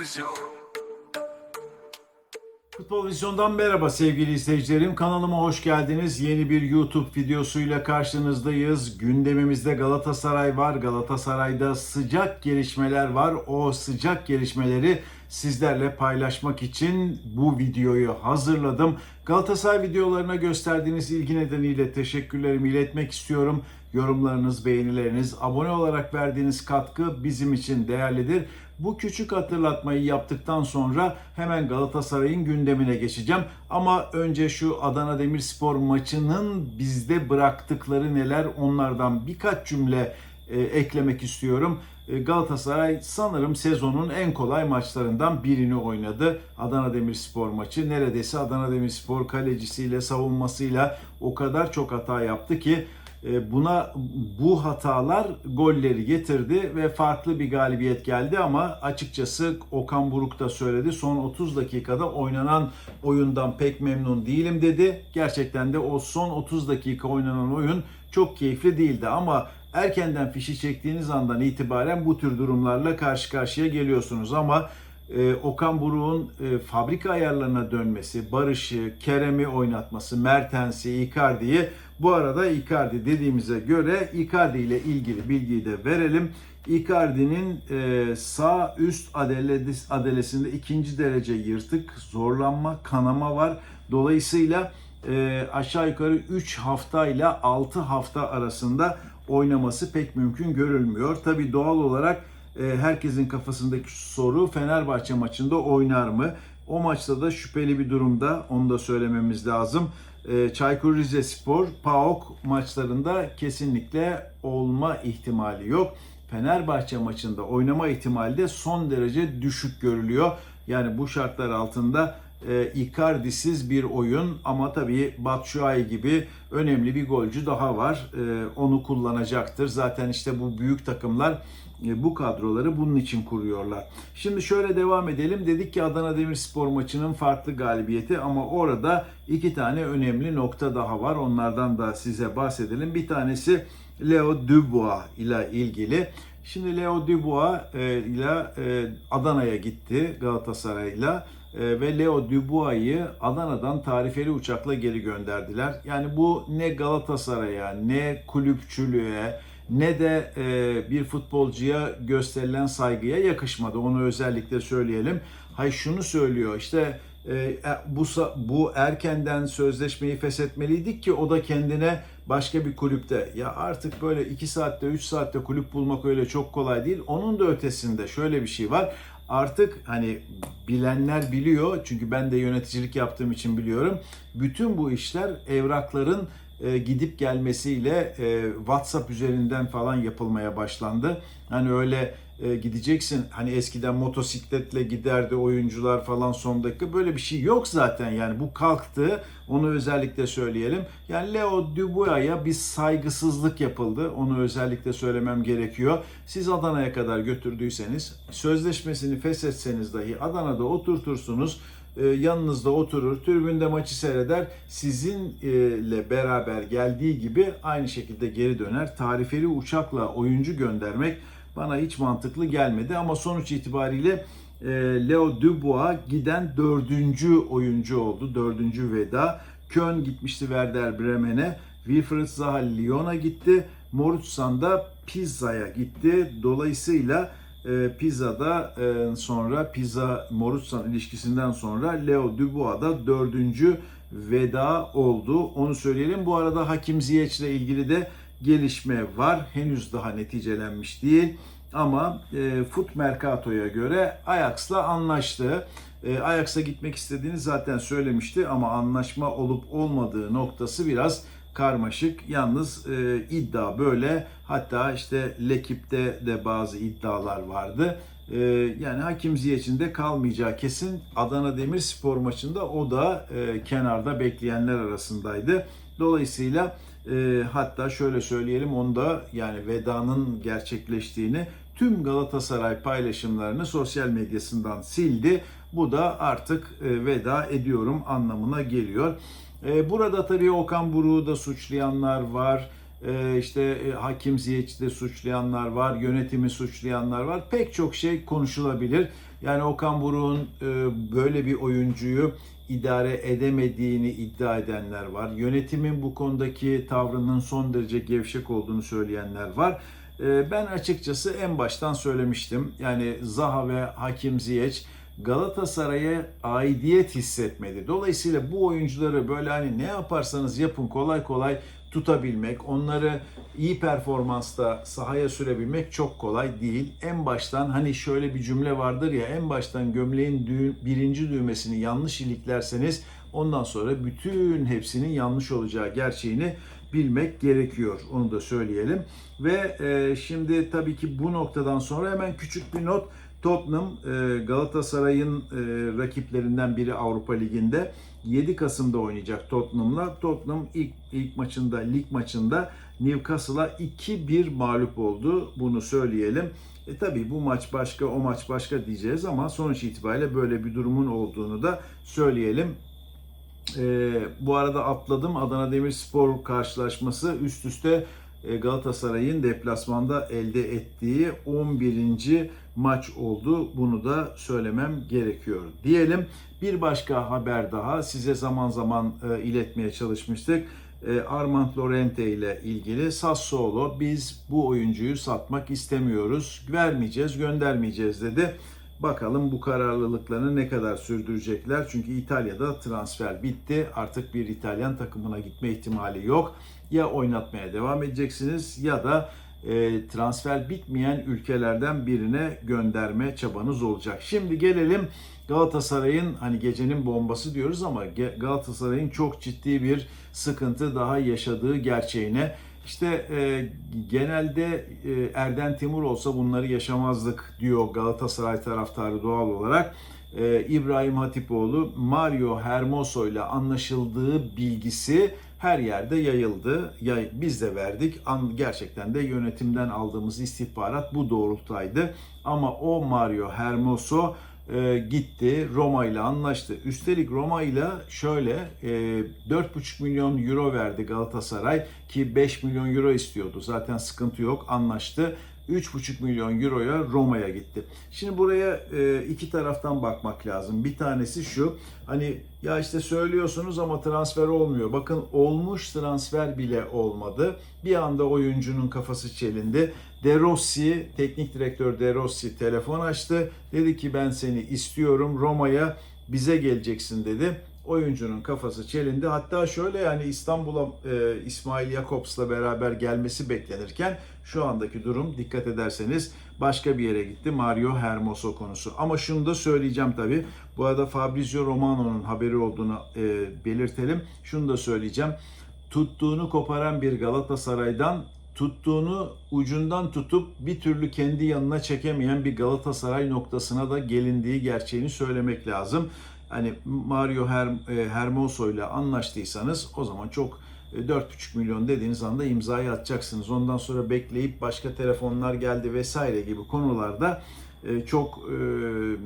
futbol vizyon Futbol Vizyon'dan merhaba sevgili izleyicilerim. Kanalıma hoş geldiniz. Yeni bir YouTube videosuyla karşınızdayız. Gündemimizde Galatasaray var. Galatasaray'da sıcak gelişmeler var. O sıcak gelişmeleri sizlerle paylaşmak için bu videoyu hazırladım. Galatasaray videolarına gösterdiğiniz ilgi nedeniyle teşekkürlerimi iletmek istiyorum. Yorumlarınız, beğenileriniz, abone olarak verdiğiniz katkı bizim için değerlidir. Bu küçük hatırlatmayı yaptıktan sonra hemen Galatasaray'ın gündemine geçeceğim. Ama önce şu Adana Demirspor maçının bizde bıraktıkları neler onlardan birkaç cümle e, eklemek istiyorum. E, Galatasaray sanırım sezonun en kolay maçlarından birini oynadı. Adana Demirspor maçı neredeyse Adana Demirspor kalecisiyle savunmasıyla o kadar çok hata yaptı ki e, buna bu hatalar golleri getirdi ve farklı bir galibiyet geldi ama açıkçası Okan Buruk da söyledi. Son 30 dakikada oynanan oyundan pek memnun değilim dedi. Gerçekten de o son 30 dakika oynanan oyun çok keyifli değildi ama erkenden fişi çektiğiniz andan itibaren bu tür durumlarla karşı karşıya geliyorsunuz ama e, Okan Buruk'un e, fabrika ayarlarına dönmesi, Barış'ı, Kerem'i oynatması, Mertens'i, Icardi'yi bu arada Icardi dediğimize göre Icardi ile ilgili bilgiyi de verelim. Icardi'nin e, sağ üst adeles, adelesinde ikinci derece yırtık, zorlanma, kanama var. Dolayısıyla e, aşağı yukarı 3 hafta ile 6 hafta arasında oynaması pek mümkün görülmüyor. Tabi doğal olarak e, herkesin kafasındaki soru Fenerbahçe maçında oynar mı? O maçta da şüpheli bir durumda onu da söylememiz lazım. E, Çaykur Rizespor, PAOK maçlarında kesinlikle olma ihtimali yok. Fenerbahçe maçında oynama ihtimali de son derece düşük görülüyor. Yani bu şartlar altında e, Icardi'siz bir oyun ama tabii Batshuayi gibi önemli bir golcü daha var. E, onu kullanacaktır. Zaten işte bu büyük takımlar e, bu kadroları bunun için kuruyorlar. Şimdi şöyle devam edelim. Dedik ki Adana Demirspor maçının farklı galibiyeti ama orada iki tane önemli nokta daha var. Onlardan da size bahsedelim. Bir tanesi Leo Dubois ile ilgili. Şimdi Leo Dubois e, ile e, Adana'ya gitti Galatasaray'la e, ve Leo Dubois'ı Adana'dan tarifeli uçakla geri gönderdiler. Yani bu ne Galatasaray'a ne kulüpçülüğe ne de e, bir futbolcuya gösterilen saygıya yakışmadı. Onu özellikle söyleyelim. Hay şunu söylüyor işte e, bu bu erkenden sözleşmeyi feshetmeliydik ki o da kendine başka bir kulüpte ya artık böyle 2 saatte 3 saatte kulüp bulmak öyle çok kolay değil. Onun da ötesinde şöyle bir şey var. Artık hani bilenler biliyor çünkü ben de yöneticilik yaptığım için biliyorum. Bütün bu işler evrakların e, gidip gelmesiyle e, WhatsApp üzerinden falan yapılmaya başlandı. Hani öyle e, gideceksin hani eskiden motosikletle giderdi oyuncular falan son dakika böyle bir şey yok zaten yani bu kalktı onu özellikle söyleyelim. Yani Leo Dubois'a bir saygısızlık yapıldı onu özellikle söylemem gerekiyor. Siz Adana'ya kadar götürdüyseniz sözleşmesini feshetseniz dahi Adana'da oturtursunuz e, yanınızda oturur, tribünde maçı seyreder. Sizinle beraber geldiği gibi aynı şekilde geri döner. Tarifeli uçakla oyuncu göndermek bana hiç mantıklı gelmedi ama sonuç itibariyle e, Leo Dubois giden dördüncü oyuncu oldu. Dördüncü veda. Köln gitmişti Werder Bremen'e. Wilfried Zaha Lyon'a gitti. Morutsan da Pizza'ya gitti. Dolayısıyla e, Pizza'da e, sonra Pizza Morutsan ilişkisinden sonra Leo Dubois da dördüncü veda oldu. Onu söyleyelim. Bu arada Hakim Ziyech ile ilgili de gelişme var. Henüz daha neticelenmiş değil. Ama e, Foot Mercato'ya göre Ajax'la anlaştı. E, Ajax'a gitmek istediğini zaten söylemişti ama anlaşma olup olmadığı noktası biraz karmaşık. Yalnız e, iddia böyle. Hatta işte Lekip'te de bazı iddialar vardı. E, yani Hakim Ziyech'in de kalmayacağı kesin. Adana Demirspor maçında o da e, kenarda bekleyenler arasındaydı. Dolayısıyla e, hatta şöyle söyleyelim onda yani vedanın gerçekleştiğini tüm Galatasaray paylaşımlarını sosyal medyasından sildi. Bu da artık e, veda ediyorum anlamına geliyor. E, burada tabii Okan Buruk'u da suçlayanlar var. e, işte e, Hakim Ziyech'i suçlayanlar var, yönetimi suçlayanlar var. Pek çok şey konuşulabilir. Yani Okan Buruk'un e, böyle bir oyuncuyu idare edemediğini iddia edenler var. Yönetimin bu konudaki tavrının son derece gevşek olduğunu söyleyenler var. E, Ben açıkçası en baştan söylemiştim. Yani Zaha ve Hakim Ziyech Galatasaray'a aidiyet hissetmedi. Dolayısıyla bu oyuncuları böyle hani ne yaparsanız yapın kolay kolay tutabilmek, onları iyi performansta sahaya sürebilmek çok kolay değil. En baştan hani şöyle bir cümle vardır ya en baştan gömleğin düğ- birinci düğmesini yanlış iliklerseniz ondan sonra bütün hepsinin yanlış olacağı gerçeğini bilmek gerekiyor. Onu da söyleyelim. Ve e, şimdi tabii ki bu noktadan sonra hemen küçük bir not. Tottenham e, Galatasaray'ın e, rakiplerinden biri Avrupa Ligi'nde 7 Kasım'da oynayacak Tottenham'la. Tottenham ilk ilk maçında, lig maçında Newcastle'a 2-1 mağlup oldu. Bunu söyleyelim. E tabii bu maç başka, o maç başka diyeceğiz ama sonuç itibariyle böyle bir durumun olduğunu da söyleyelim. Ee, bu arada atladım. Adana Demirspor karşılaşması üst üste e, Galatasaray'ın deplasmanda elde ettiği 11. maç oldu. Bunu da söylemem gerekiyor. Diyelim bir başka haber daha size zaman zaman e, iletmeye çalışmıştık. E, Armand Lorente ile ilgili Sassuolo biz bu oyuncuyu satmak istemiyoruz. Vermeyeceğiz, göndermeyeceğiz dedi. Bakalım bu kararlılıklarını ne kadar sürdürecekler. Çünkü İtalya'da transfer bitti. Artık bir İtalyan takımına gitme ihtimali yok. Ya oynatmaya devam edeceksiniz ya da e, transfer bitmeyen ülkelerden birine gönderme çabanız olacak. Şimdi gelelim Galatasaray'ın hani gecenin bombası diyoruz ama Galatasaray'ın çok ciddi bir sıkıntı daha yaşadığı gerçeğine. İşte e, genelde e, Erden Timur olsa bunları yaşamazdık diyor Galatasaray taraftarı doğal olarak. E, İbrahim Hatipoğlu Mario Hermoso ile anlaşıldığı bilgisi her yerde yayıldı. Yay, biz de verdik. An, gerçekten de yönetimden aldığımız istihbarat bu doğrultudaydı. Ama o Mario Hermoso e, gitti Roma ile anlaştı. Üstelik Roma ile şöyle e, 4,5 milyon euro verdi Galatasaray ki 5 milyon euro istiyordu. Zaten sıkıntı yok anlaştı. 3,5 milyon euroya Roma'ya gitti. Şimdi buraya e, iki taraftan bakmak lazım. Bir tanesi şu. Hani ya işte söylüyorsunuz ama transfer olmuyor. Bakın olmuş transfer bile olmadı. Bir anda oyuncunun kafası çelindi. De Rossi, teknik direktör De Rossi telefon açtı. Dedi ki ben seni istiyorum Roma'ya bize geleceksin dedi. Oyuncunun kafası çelindi. Hatta şöyle yani İstanbul'a e, İsmail Jakobs'la beraber gelmesi beklenirken şu andaki durum dikkat ederseniz başka bir yere gitti. Mario Hermoso konusu. Ama şunu da söyleyeceğim tabii. Bu arada Fabrizio Romano'nun haberi olduğunu e, belirtelim. Şunu da söyleyeceğim. Tuttuğunu koparan bir Galatasaray'dan tuttuğunu ucundan tutup bir türlü kendi yanına çekemeyen bir Galatasaray noktasına da gelindiği gerçeğini söylemek lazım. Hani Mario e, Hermoso ile anlaştıysanız o zaman çok e, 4,5 milyon dediğiniz anda imzayı atacaksınız. Ondan sonra bekleyip başka telefonlar geldi vesaire gibi konularda e, çok e,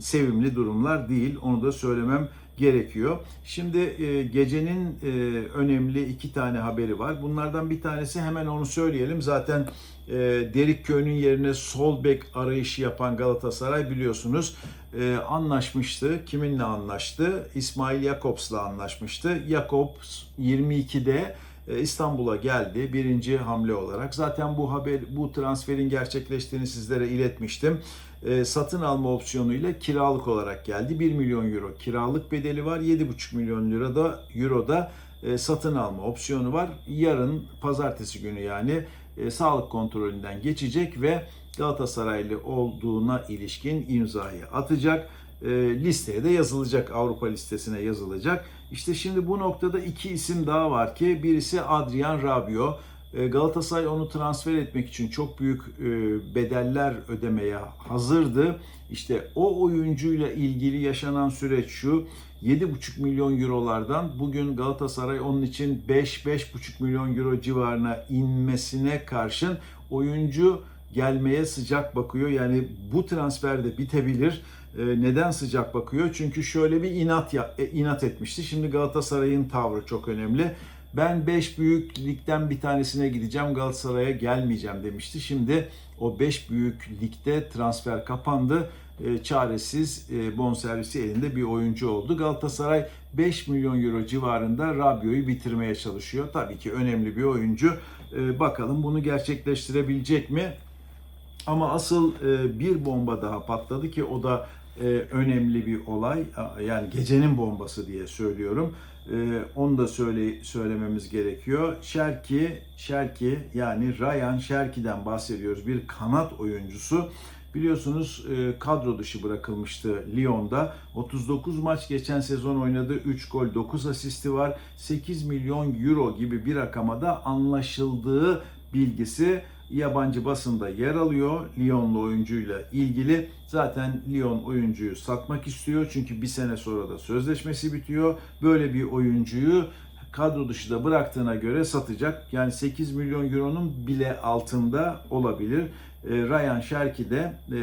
sevimli durumlar değil. Onu da söylemem gerekiyor. Şimdi e, gecenin e, önemli iki tane haberi var. Bunlardan bir tanesi hemen onu söyleyelim. Zaten e, Derik Köy'ün yerine sol bek arayışı yapan Galatasaray biliyorsunuz e, anlaşmıştı. Kiminle anlaştı? İsmail Jakobs'la anlaşmıştı. Jakobs 22'de e, İstanbul'a geldi birinci hamle olarak. Zaten bu haber bu transferin gerçekleştiğini sizlere iletmiştim. E, satın alma opsiyonuyla kiralık olarak geldi. 1 milyon euro kiralık bedeli var. 7,5 milyon euro da euro da e, satın alma opsiyonu var. Yarın pazartesi günü yani e, sağlık kontrolünden geçecek ve Galatasaraylı olduğuna ilişkin imzayı atacak. E, listeye de yazılacak. Avrupa listesine yazılacak. İşte şimdi bu noktada iki isim daha var ki birisi Adrian Rabiot. E, Galatasaray onu transfer etmek için çok büyük e, bedeller ödemeye hazırdı. İşte o oyuncuyla ilgili yaşanan süreç şu. 7,5 milyon eurolardan bugün Galatasaray onun için 5-5,5 milyon euro civarına inmesine karşın oyuncu gelmeye sıcak bakıyor. Yani bu transfer de bitebilir. E, Neden sıcak bakıyor? Çünkü şöyle bir inat inat etmişti. Şimdi Galatasaray'ın tavrı çok önemli. Ben 5 büyük ligden bir tanesine gideceğim Galatasaray'a gelmeyeceğim demişti. Şimdi o 5 büyük ligde transfer kapandı. E, çaresiz e, bonservisi elinde bir oyuncu oldu. Galatasaray 5 milyon euro civarında Rabiot'u bitirmeye çalışıyor. Tabii ki önemli bir oyuncu. E, bakalım bunu gerçekleştirebilecek mi? Ama asıl e, bir bomba daha patladı ki o da önemli bir olay. Yani gecenin bombası diye söylüyorum. E, onu da söyle söylememiz gerekiyor. Şerki, Şerki yani Ryan Şerki'den bahsediyoruz. Bir kanat oyuncusu. Biliyorsunuz e, kadro dışı bırakılmıştı Lyon'da. 39 maç geçen sezon oynadı. 3 gol 9 asisti var. 8 milyon euro gibi bir rakama da anlaşıldığı bilgisi yabancı basında yer alıyor. Lyonlu oyuncuyla ilgili. Zaten Lyon oyuncuyu satmak istiyor. Çünkü bir sene sonra da sözleşmesi bitiyor. Böyle bir oyuncuyu kadro dışı da bıraktığına göre satacak. Yani 8 milyon euronun bile altında olabilir. E, Ryan Şerki de e,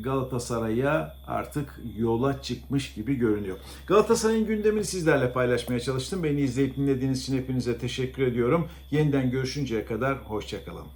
Galatasaray'a artık yola çıkmış gibi görünüyor. Galatasaray'ın gündemini sizlerle paylaşmaya çalıştım. Beni izleyip dinlediğiniz için hepinize teşekkür ediyorum. Yeniden görüşünceye kadar hoşçakalın.